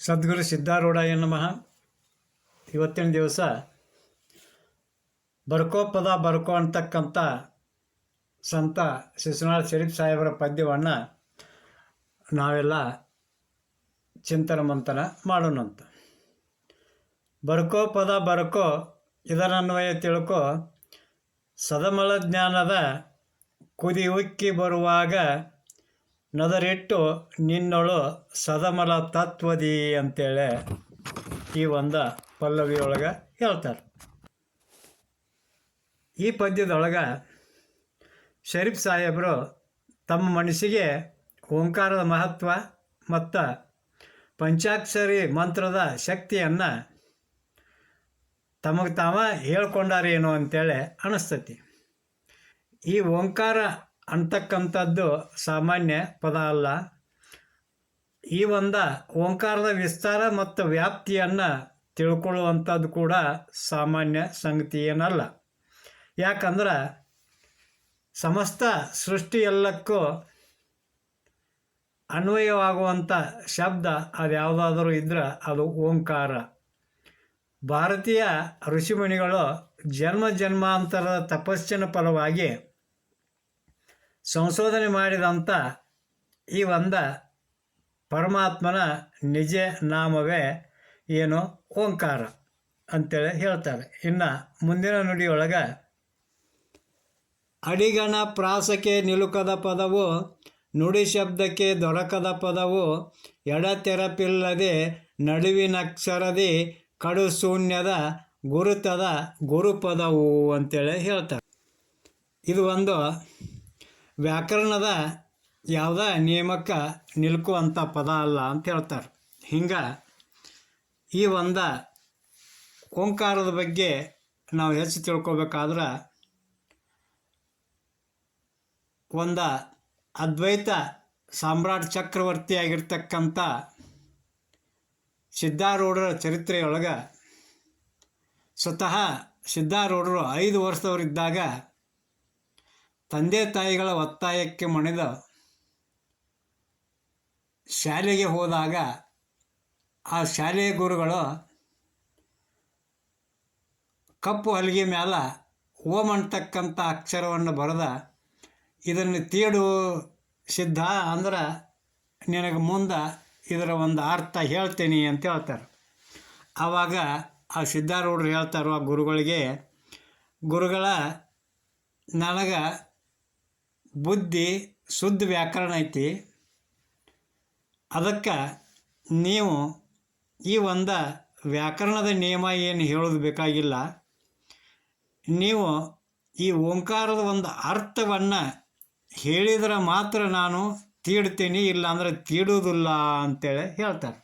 ಸದ್ಗುರು ಸಿದ್ಧಾರೂಢಯ್ಯ ನಮಃ. ಇವತ್ತಿನ ದಿವಸ ಬರ್ಕೋ ಪದ ಬರ್ಕೋ ಅಂತಕ್ಕಂಥ ಸಂತ ಶಿಶುನಾಥ್ ಶರೀಫ್ ಸಾಹೇಬರ ಪದ್ಯವನ್ನು ನಾವೆಲ್ಲ ಚಿಂತನ ಮಂಥನ ಮಾಡೋಣಂತ ಬರ್ಕೋ ಪದ ಬರ್ಕೋ, ಇದರನ್ವಯ ತಿಳ್ಕೊ, ಸದಮಳ ಜ್ಞಾನದ ಕುದಿ ಉಕ್ಕಿ ಬರುವಾಗ ನದರಿಟ್ಟು ನಿನ್ನೊಳು ಸದಮಲ ತತ್ವದಿ ಅಂತೇಳಿ ಈ ಒಂದು ಪಲ್ಲವಿಯೊಳಗೆ ಹೇಳ್ತಾರೆ. ಈ ಪದ್ಯದೊಳಗೆ ಶರೀಫ್ ಸಾಹೇಬರು ತಮ್ಮ ಮನಸ್ಸಿಗೆ ಓಂಕಾರದ ಮಹತ್ವ ಮತ್ತು ಪಂಚಾಕ್ಷರಿ ಮಂತ್ರದ ಶಕ್ತಿಯನ್ನು ತಮಗೆ ತಾವ ಹೇಳ್ಕೊಂಡಾರೇನು ಅಂತೇಳಿ ಅನಿಸ್ತತಿ. ಈ ಓಂಕಾರ ಅಂತಕ್ಕಂಥದ್ದು ಸಾಮಾನ್ಯ ಪದ ಅಲ್ಲ. ಈ ಒಂದು ಓಂಕಾರದ ವಿಸ್ತಾರ ಮತ್ತು ವ್ಯಾಪ್ತಿಯನ್ನು ತಿಳ್ಕೊಳ್ಳುವಂಥದ್ದು ಕೂಡ ಸಾಮಾನ್ಯ ಸಂಗತಿ ಏನಲ್ಲ ಯಾಕಂದ್ರೆ ಸಮಸ್ತ ಸೃಷ್ಟಿ ಎಲ್ಲಕ್ಕೂ ಅನ್ವಯವಾಗುವಂಥ ಶಬ್ದ ಅದು ಯಾವುದಾದ್ರೂ ಇದ್ರೆ ಅದು ಓಂಕಾರ. ಭಾರತೀಯ ಋಷಿಮುನಿಗಳು ಜನ್ಮ ಜನ್ಮಾಂತರದ ತಪಸ್ಸಿನ ಫಲವಾಗಿ ಸಂಶೋಧನೆ ಮಾಡಿದಂಥ ಈ ಒಂದು ಪರಮಾತ್ಮನ ನಿಜ ನಾಮವೇ ಏನು ಓಂಕಾರ ಅಂತೇಳಿ ಹೇಳ್ತಾರೆ. ಇನ್ನು ಮುಂದಿನ ನುಡಿಯೊಳಗೆ ಅಡಿಗಣ ಪ್ರಾಸಕ್ಕೆ ನಿಲುಕದ ಪದವು, ನುಡಿ ಶಬ್ದಕ್ಕೆ ದೊರಕದ ಪದವು ಎಡತೆರಪಿಲ್ಲದೆ ನಡುವಿನಕ್ಷರದಿ ಕಡು ಶೂನ್ಯದ ಗುರುತದ ಗುರುಪದವು ಅಂತೇಳಿ ಹೇಳ್ತಾರೆ. ಇದು ಒಂದು ವ್ಯಾಕರಣದ ಯಾವುದೇ ನಿಯಮಕ್ಕೆ ನಿಲ್ಕುವಂಥ ಪದ ಅಲ್ಲ ಅಂತ ಹೇಳ್ತಾರೆ. ಹಿಂಗೆ ಈ ಒಂದು ಓಂಕಾರದ ಬಗ್ಗೆ ನಾವು ಹೆಚ್ಚು ತಿಳ್ಕೊಬೇಕಾದ್ರೆ ಒಂದು ಅದ್ವೈತ ಸಾಮ್ರಾಟ್ ಚಕ್ರವರ್ತಿ ಆಗಿರ್ತಕ್ಕಂಥ ಸಿದ್ಧಾರೂಢರ ಚರಿತ್ರೆಯೊಳಗೆ ಸ್ವತಃ ಸಿದ್ಧಾರೂಢರು ಐದು ವರ್ಷದವರಿದ್ದಾಗ ತಂದೆ ತಾಯಿಗಳ ಒತ್ತಾಯಕ್ಕೆ ಮಣಿದ ಶಾಲೆಗೆ ಹೋದಾಗ ಆ ಶಾಲೆಯ ಗುರುಗಳು ಕಪ್ಪು ಹಲಗೆ ಮ್ಯಾಲ ಓಂ ಅಂತಕ್ಕಂಥ ಅಕ್ಷರವನ್ನು ಬರೆದ, ಇದನ್ನು ತೀಡು ಸಿದ್ಧ ಅಂದ್ರೆ ನಿನಗೆ ಮುಂದೆ ಇದರ ಒಂದು ಅರ್ಥ ಹೇಳ್ತೀನಿ ಅಂತ ಹೇಳ್ತಾರೆ. ಆವಾಗ ಆ ಸಿದ್ಧಾರೂಢರು ಹೇಳ್ತಾರೋ ಆ ಗುರುಗಳಿಗೆ, ಗುರುಗಳ, ನನಗೆ ಬುದ್ಧಿ ಶುದ್ಧ ವ್ಯಾಕರಣ ಐತಿ. ಅದಕ್ಕೆ ನೀವು ಈ ಒಂದು ವ್ಯಾಕರಣದ ನಿಯಮ ಏನು ಹೇಳೋದು ಬೇಕಾಗಿಲ್ಲ. ನೀವು ಈ ಓಂಕಾರದ ಒಂದು ಅರ್ಥವನ್ನು ಹೇಳಿದ್ರೆ ಮಾತ್ರ ನಾನು ತೀಡ್ತೀನಿ, ಇಲ್ಲಾಂದರೆ ತೀಡೋದಿಲ್ಲ ಅಂತೇಳಿ ಹೇಳ್ತಾರೆ.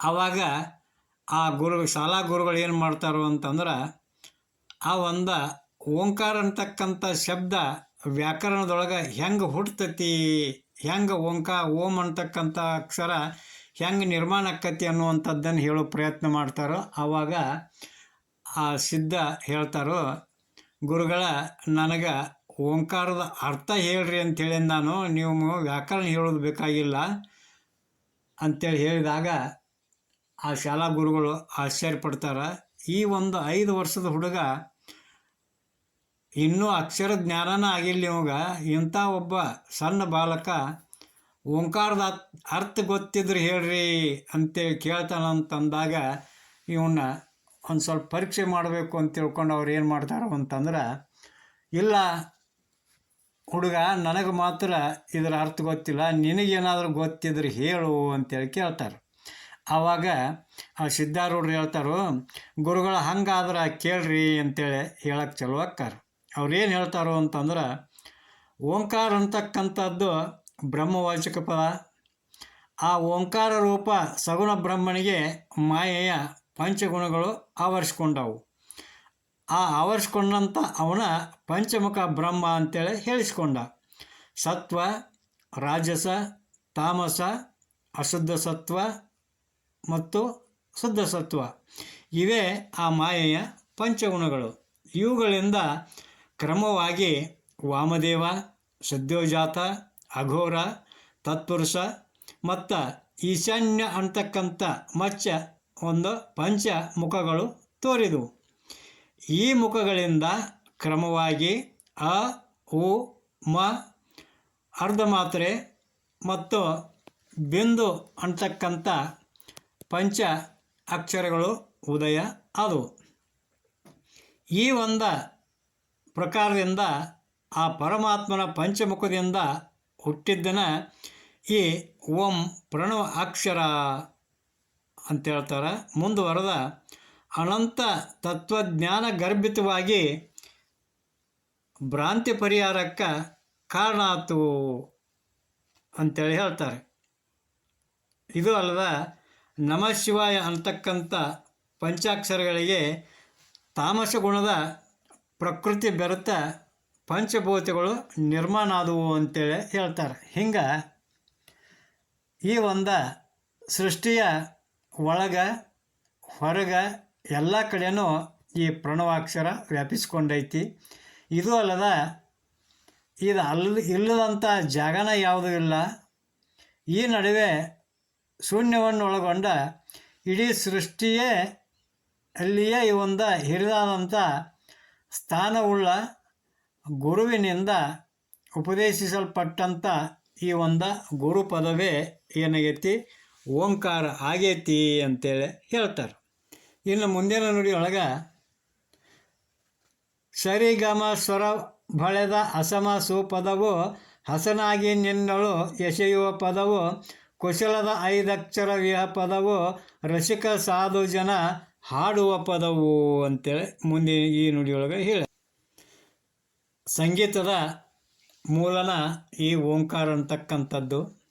ಆವಾಗ ಆ ಗುರು ಶಾಲಾ ಗುರುಗಳು ಏನು ಮಾಡ್ತಾರೋ ಅಂತಂದ್ರೆ ಆ ಒಂದು ಓಂಕಾರ ಅಂತಕ್ಕಂಥ ಶಬ್ದ ವ್ಯಾಕರಣದೊಳಗೆ ಹೆಂಗೆ ಹುಟ್ಟತತಿ ಹೆಂಗೆ ಓಂಕ, ಓಂ ಅಂತಕ್ಕಂಥ ಅಕ್ಷರ ಹೆಂಗೆ ನಿರ್ಮಾಣ ಆಕತಿ ಅನ್ನುವಂಥದ್ದನ್ನು ಹೇಳೋ ಪ್ರಯತ್ನ ಮಾಡ್ತಾರೋ ಆವಾಗ ಆ ಸಿದ್ಧ ಹೇಳ್ತಾರೋ, ಗುರುಗಳ ನನಗೆ ಓಂಕಾರದ ಅರ್ಥ ಹೇಳ್ರಿ ಅಂಥೇಳಿ ನಾನು, ನೀವು ವ್ಯಾಕರಣ ಹೇಳೋದು ಬೇಕಾಗಿಲ್ಲ ಅಂಥೇಳಿ ಹೇಳಿದಾಗ ಆ ಶಾಲಾ ಗುರುಗಳು ಆಶ್ಚರ್ಯಪಡ್ತಾರೆ. ಈ ಒಂದು ಐದು ವರ್ಷದ ಹುಡುಗ ಇನ್ನೂ ಅಕ್ಷರ ಜ್ಞಾನನ ಆಗಿಲ್ಲ ಇವಾಗ. ಇಂಥ ಒಬ್ಬ ಸಣ್ಣ ಬಾಲಕ, ಓಂಕಾರದ ಅರ್ಥ ಗೊತ್ತಿದ್ರೆ ಹೇಳ್ರಿ ಅಂತೇಳಿ ಕೇಳ್ತಾನಂತಂದಾಗ ಇವನ್ನ ಒಂದು ಸ್ವಲ್ಪ ಪರೀಕ್ಷೆ ಮಾಡಬೇಕು ಅಂತ ತಿಳ್ಕೊಂಡು ಅವ್ರು ಏನು ಮಾಡ್ತಾರೋ ಅಂತಂದ್ರೆ, ಇಲ್ಲ ಹುಡುಗ, ನನಗೆ ಮಾತ್ರ ಇದರ ಅರ್ಥ ಗೊತ್ತಿಲ್ಲ, ನಿನಗೇನಾದರೂ ಗೊತ್ತಿದ್ರೆ ಹೇಳು ಅಂತೇಳಿ ಕೇಳ್ತಾರೆ. ಆವಾಗ ಆ ಸಿದ್ಧಾರೂಢರು ಹೇಳ್ತಾರೋ, ಗುರುಗಳು ಹಂಗಾದ್ರೆ ಕೇಳ್ರಿ ಅಂತೇಳಿ ಹೇಳಕ್ಕೆ ಚಲೋ ಅಕ್ಕಾರ. ಅವ್ರು ಏನು ಹೇಳ್ತಾರೋ ಅಂತಂದ್ರೆ, ಓಂಕಾರ ಅಂತಕ್ಕಂಥದ್ದು ಬ್ರಹ್ಮವಾಚಕ ಪದ. ಆ ಓಂಕಾರ ರೂಪ ಸಗುಣ ಬ್ರಹ್ಮನಿಗೆ ಮಾಯೆಯ ಪಂಚಗುಣಗಳು ಆವರಿಸ್ಕೊಂಡವು. ಆ ಆವರಿಸ್ಕೊಂಡಂಥ ಅವನ ಪಂಚಮುಖ ಬ್ರಹ್ಮ ಅಂತೇಳಿ ಹೇಳಿಸ್ಕೊಂಡ. ಸತ್ವ, ರಾಜಸ, ತಾಮಸ, ಅಶುದ್ಧ ಸತ್ವ ಮತ್ತು ಶುದ್ಧ ಸತ್ವ. ಇವೇ ಆ ಮಾಯೆಯ ಪಂಚಗುಣಗಳು. ಇವುಗಳಿಂದ ಕ್ರಮವಾಗಿ ವಾಮದೇವ, ಸದ್ಯೋಜಾತ, ಅಘೋರ, ತತ್ಪುರುಷ ಮತ್ತು ಈಶಾನ್ಯ ಅಂತಕ್ಕಂಥ ಮಚ್ಚ ಒಂದು ಪಂಚ ಮುಖಗಳು ತೋರಿದವು. ಈ ಮುಖಗಳಿಂದ ಕ್ರಮವಾಗಿ ಅ, ಉ, ಮ ಅರ್ಧ ಮಾತ್ರೆ ಮತ್ತು ಬಿಂದು ಅಂತಕ್ಕಂಥ ಪಂಚ ಅಕ್ಷರಗಳು ಉದಯ ಆದವು. ಈ ಒಂದು ಪ್ರಕಾರದಿಂದ ಆ ಪರಮಾತ್ಮನ ಪಂಚಮುಖದಿಂದ ಹುಟ್ಟಿದ್ದನ ಈ ಓಂ ಪ್ರಣವ ಅಕ್ಷರ ಅಂತ ಹೇಳ್ತಾರೆ. ಮುಂದುವರೆದ ಅನಂತ ತತ್ವಜ್ಞಾನ ಗರ್ಭಿತವಾಗಿ ಭ್ರಾಂತಿ ಪರಿಹಾರಕ್ಕೆ ಕಾರಣ ಆತು ಅಂತೇಳಿ ಹೇಳ್ತಾರೆ. ಇದು ಅಲ್ಲದ, ನಮಃ ಶಿವಾಯ ಅಂತಕ್ಕಂಥ ಪಂಚಾಕ್ಷರಗಳಿಗೆ ತಾಮಸ ಗುಣದ ಪ್ರಕೃತಿ ಬೆರೆತ ಪಂಚಭೂತಗಳು ನಿರ್ಮಾಣ ಆದವು ಅಂತೇಳಿ ಹೇಳ್ತಾರೆ. ಹಿಂಗೆ ಈ ಒಂದು ಸೃಷ್ಟಿಯ ಒಳಗೆ, ಹೊರಗ ಎಲ್ಲ ಕಡೆನೂ ಈ ಪ್ರಣವಾಕ್ಷರ ವ್ಯಾಪಿಸ್ಕೊಂಡೈತಿ. ಇದು ಅಲ್ಲದ ಇದು ಅಲ್ಲ ಇಲ್ಲದಂಥ ಜಾಗನ ಯಾವುದೂ ಇಲ್ಲ. ಈ ನಡುವೆ ಶೂನ್ಯವನ್ನು ಒಳಗೊಂಡ ಇಡೀ ಸೃಷ್ಟಿಯೇ ಅಲ್ಲಿಯೇ ಈ ಒಂದು ಹಿರಿದಾದಂಥ ಸ್ಥಾನವುಳ್ಳ ಗುರುವಿನಿಂದ ಉಪದೇಶಿಸಲ್ಪಟ್ಟಂಥ ಈ ಒಂದು ಗುರು ಪದವೇ ಏನಾಗೈತಿ? ಓಂಕಾರ ಆಗೈತಿ ಅಂತೇಳಿ ಹೇಳ್ತಾರೆ. ಇನ್ನು ಮುಂದಿನ ನುಡಿಯೊಳಗೆ ಸರಿಗಮ ಸ್ವರ ಬಳೆದ ಅಸಮ ಸುಪದವು ಹಸನಾಗಿ ನಿನ್ನಳು ಎಸೆಯುವ ಪದವು ಕುಶಲದ ಐದಕ್ಷರ ವಿಹ ಪದವು ರಸಿಕ ಸಾಧು ಜನ ಹಾಡುವ ಪದವು ಅಂತೇಳಿ ಮುಂದಿನ ಈ ನುಡಿಯೊಳಗೆ ಹೇಳ. ಸಂಗೀತದ ಮೂಲನ ಈ ಓಂಕಾರ ಅಂತಕ್ಕಂಥದ್ದು.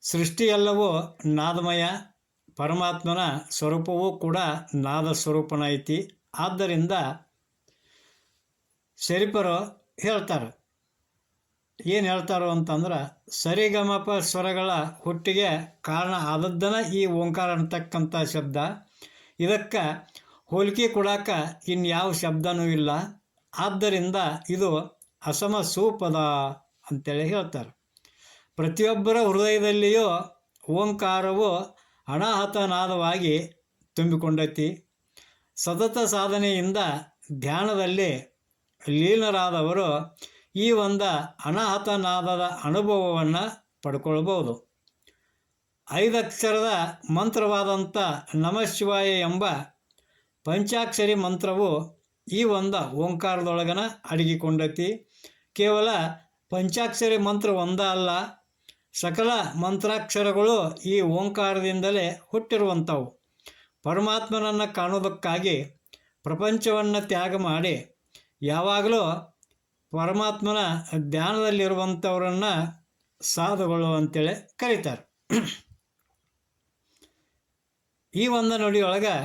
ಸೃಷ್ಟಿಯೆಲ್ಲವೂ ನಾದಮಯ, ಪರಮಾತ್ಮನ ಸ್ವರೂಪವೂ ಕೂಡ ನಾದ ಸ್ವರೂಪನ ಐತಿ ಆದ್ದರಿಂದ ಶರೀಫರು ಹೇಳ್ತಾರೆ. ಏನು ಹೇಳ್ತಾರೋ ಅಂತಂದ್ರೆ, ಸರಿಗಮಪ ಸ್ವರಗಳ ಹುಟ್ಟಿಗೆ ಕಾರಣ ಆದದ್ದನ ಈ ಓಂಕಾರ ಅಂತಕ್ಕಂಥ ಶಬ್ದ. ಇದಕ್ಕೆ ಹೋಲಿಕೆ ಕೊಡಾಕ ಇನ್ಯಾವ ಶಬ್ದನೂ ಇಲ್ಲ. ಆದ್ದರಿಂದ ಇದು ಅಸಮ ಸೂಪದ ಅಂತೇಳಿ ಹೇಳ್ತಾರೆ. ಪ್ರತಿಯೊಬ್ಬರ ಹೃದಯದಲ್ಲಿಯೂ ಓಂಕಾರವು ಅನಾಹತನಾದವಾಗಿ ತುಂಬಿಕೊಂಡೈತಿ. ಸತತ ಸಾಧನೆಯಿಂದ ಧ್ಯಾನದಲ್ಲಿ ಲೀನರಾದವರು ಈ ಒಂದು ಅನಾಹತನಾದದ ಅನುಭವವನ್ನು ಪಡ್ಕೊಳ್ಬೋದು ಐದಕ್ಷರದ ಮಂತ್ರವಾದಂಥ ನಮಃ ಶಿವಾಯ ಎಂಬ ಪಂಚಾಕ್ಷರಿ ಮಂತ್ರವು ಈ ಒಂದು ಓಂಕಾರದೊಳಗನ ಅಡಗಿಕೊಂಡೈತಿ. ಕೇವಲ ಪಂಚಾಕ್ಷರಿ ಮಂತ್ರ ಒಂದ ಅಲ್ಲ, ಸಕಲ ಮಂತ್ರಾಕ್ಷರಗಳು ಈ ಓಂಕಾರದಿಂದಲೇ ಹುಟ್ಟಿರುವಂಥವು. ಪರಮಾತ್ಮನನ್ನು ಕಾಣೋದಕ್ಕಾಗಿ ಪ್ರಪಂಚವನ್ನು ತ್ಯಾಗ ಮಾಡಿ ಯಾವಾಗಲೂ ಪರಮಾತ್ಮನ ಧ್ಯಾನದಲ್ಲಿರುವಂಥವರನ್ನು ಸಾಧುಗಳು ಅಂತೇಳಿ ಕರೀತಾರೆ. ಈ ಒಂದು ನುಡಿಯೊಳಗೆ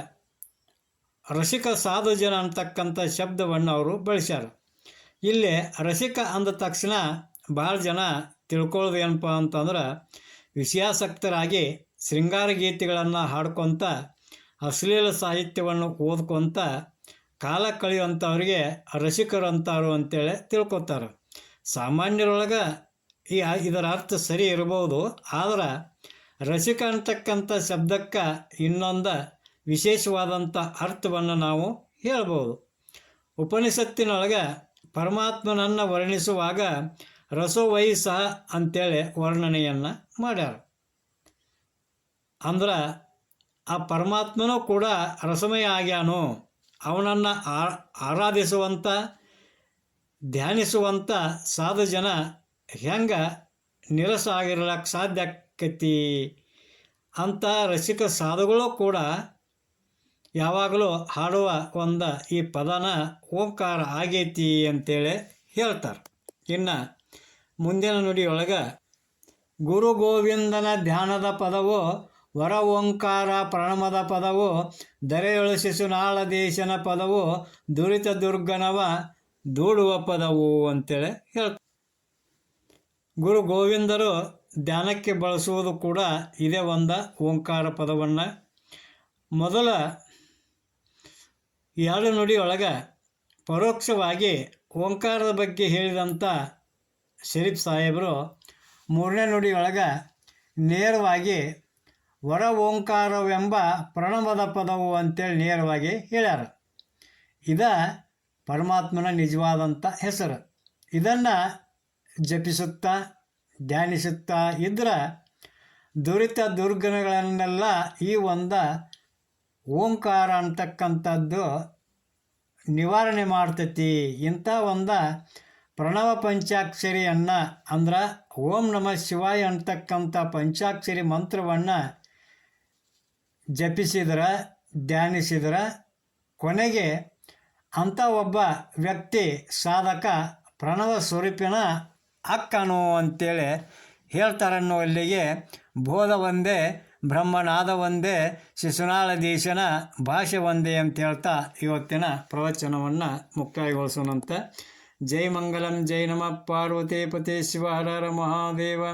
ರಸಿಕ ಸಾಧು ಜನ ಅಂತಕ್ಕಂಥ ಶಬ್ದವನ್ನು ಅವರು ಬಳಸ್ಯಾರ. ಇಲ್ಲಿ ರಸಿಕ ಅಂದ ತಕ್ಷಣ ಭಾಳ ಜನ ತಿಳ್ಕೊಳ್ಳೋದು ಏನಪ್ಪ ಅಂತಂದ್ರೆ ವಿಷಯಾಸಕ್ತರಾಗಿ ಶೃಂಗಾರ ಗೀತೆಗಳನ್ನು ಹಾಡ್ಕೊತ ಅಶ್ಲೀಲ ಸಾಹಿತ್ಯವನ್ನು ಓದ್ಕೊತ ಕಾಲ ಕಳೆಯುವಂಥವ್ರಿಗೆ ರಸಿಕರು ಅಂತಾರು ಅಂತೇಳಿ ತಿಳ್ಕೊತಾರೆ. ಸಾಮಾನ್ಯರೊಳಗೆ ಈ ಇದರ ಅರ್ಥ ಸರಿ ಇರ್ಬೋದು, ಆದ್ರೆ ರಸಿಕ ಅಂತಕ್ಕಂಥ ಶಬ್ದಕ್ಕೆ ಇನ್ನೊಂದು ವಿಶೇಷವಾದಂಥ ಅರ್ಥವನ್ನು ನಾವು ಹೇಳ್ಬೋದು. ಉಪನಿಷತ್ತಿನೊಳಗೆ ಪರಮಾತ್ಮನನ್ನು ವರ್ಣಿಸುವಾಗ ರಸೋವೈ ಸಹ ಅಂತೇಳಿ ವರ್ಣನೆಯನ್ನು ಮಾಡ್ಯಾರ. ಅಂದ್ರೆ ಆ ಪರಮಾತ್ಮನೂ ಕೂಡ ರಸಮಯ ಆಗ್ಯಾನು. ಅವನನ್ನು ಆರಾಧಿಸುವಂಥ ಧ್ಯಾನಿಸುವಂಥ ಸಾಧು ಜನ ಹೆಂಗೆ ನಿರಸ ಆಗಿರ್ಲಕ್ಕೆ ಸಾಧ್ಯ ಆಕೈತಿ ಅಂಥ ರಸಿಕ ಸಾಧುಗಳು ಕೂಡ ಯಾವಾಗಲೂ ಹಾಡುವ ಒಂದು ಈ ಪದನ ಓಂಕಾರ ಆಗೈತಿ ಅಂತೇಳಿ ಹೇಳ್ತಾರೆ. ಇನ್ನು ಮುಂದಿನ ನುಡಿಯೊಳಗೆ ಗುರು ಗೋವಿಂದನ ಧ್ಯಾನದ ಪದವು, ವರ ಓಂಕಾರ ಪ್ರಣಮದ ಪದವು ದರೆಯೊಳು ಶಿಶುನಾಳ ದೇಶನ ಪದವು, ದುರಿತ ದುರ್ಗನವ ದೂಡುವ ಪದವು ಅಂತೇಳಿ ಹೇಳ್ತಾರೆ. ಗುರು ಗೋವಿಂದರು ಧ್ಯಾನಕ್ಕೆ ಬಳಸುವುದು ಕೂಡ ಇದೇ ಒಂದು ಓಂಕಾರ ಪದವನ್ನು. ಮೊದಲ ಎರಡು ನುಡಿಯೊಳಗೆ ಪರೋಕ್ಷವಾಗಿ ಓಂಕಾರದ ಬಗ್ಗೆ ಹೇಳಿದಂಥ ಶರೀಫ್ ಸಾಹೇಬರು ಮೂರನೇ ನುಡಿಯೊಳಗೆ ನೇರವಾಗಿ ವರ ಓಂಕಾರವೆಂಬ ಪ್ರಣವದ ಪದವು ಅಂತೇಳಿ ನೇರವಾಗಿ ಹೇಳ್ಯಾರ. ಇದ ಪರಮಾತ್ಮನ ನಿಜವಾದಂಥ ಹೆಸರು. ಇದನ್ನು ಜಪಿಸುತ್ತಾ ಧ್ಯಾನಿಸುತ್ತಾ ಇದ್ರೆ ದುರಿತ ದುರ್ಗಣಗಳನ್ನೆಲ್ಲ ಈ ಒಂದು ಓಂಕಾರ ಅಂತಕ್ಕಂಥದ್ದು ನಿವಾರಣೆ ಮಾಡ್ತೈತಿ. ಇಂಥ ಒಂದು ಪ್ರಣವ ಪಂಚಾಕ್ಷರಿಯನ್ನು ಅಂದ್ರೆ ಓಂ ನಮಃ ಶಿವಾಯ ಅಂತಕ್ಕಂಥ ಪಂಚಾಕ್ಷರಿ ಮಂತ್ರವನ್ನು ಜಪಿಸಿದ್ರೆ, ಧ್ಯಾನಿಸಿದ್ರೆ ಕೊನೆಗೆ ಅಂಥ ಒಬ್ಬ ವ್ಯಕ್ತಿ ಸಾಧಕ ಪ್ರಣವ ಸ್ವರೂಪಿನ ಅಕ್ಕನು ಅಂತೇಳಿ ಹೇಳ್ತಾರನ್ನೋ ಅಲ್ಲಿಗೆ ಬೋಧ ಒಂದೇ ಬ್ರಹ್ಮನಾದ ಒಂದೇ ಶಿಶುನಾಳದೀಶನ ಭಾಷೆ ಒಂದೇ ಅಂತ ಹೇಳ್ತಾ ಇವತ್ತಿನ ಪ್ರವಚನವನ್ನು ಮುಕ್ತಾಯಗೊಳಿಸೋಣಂತೆ. ಜೈ ಮಂಗಲಂ, ಜೈ ನಮಃ. ಪಾರ್ವತಿ ಪತಿ ಶಿವ ಮಹಾದೇವ.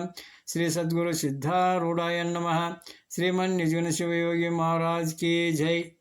ಶ್ರೀ ಸದ್ಗುರು ಸಿದ್ಧಾರೂಢಾಯ ನಮಃ. ಶ್ರೀಮನ್ ನಿಜುನ ಶಿವಯೋಗಿ ಮಹಾರಾಜ್ ಕಿ ಜೈ.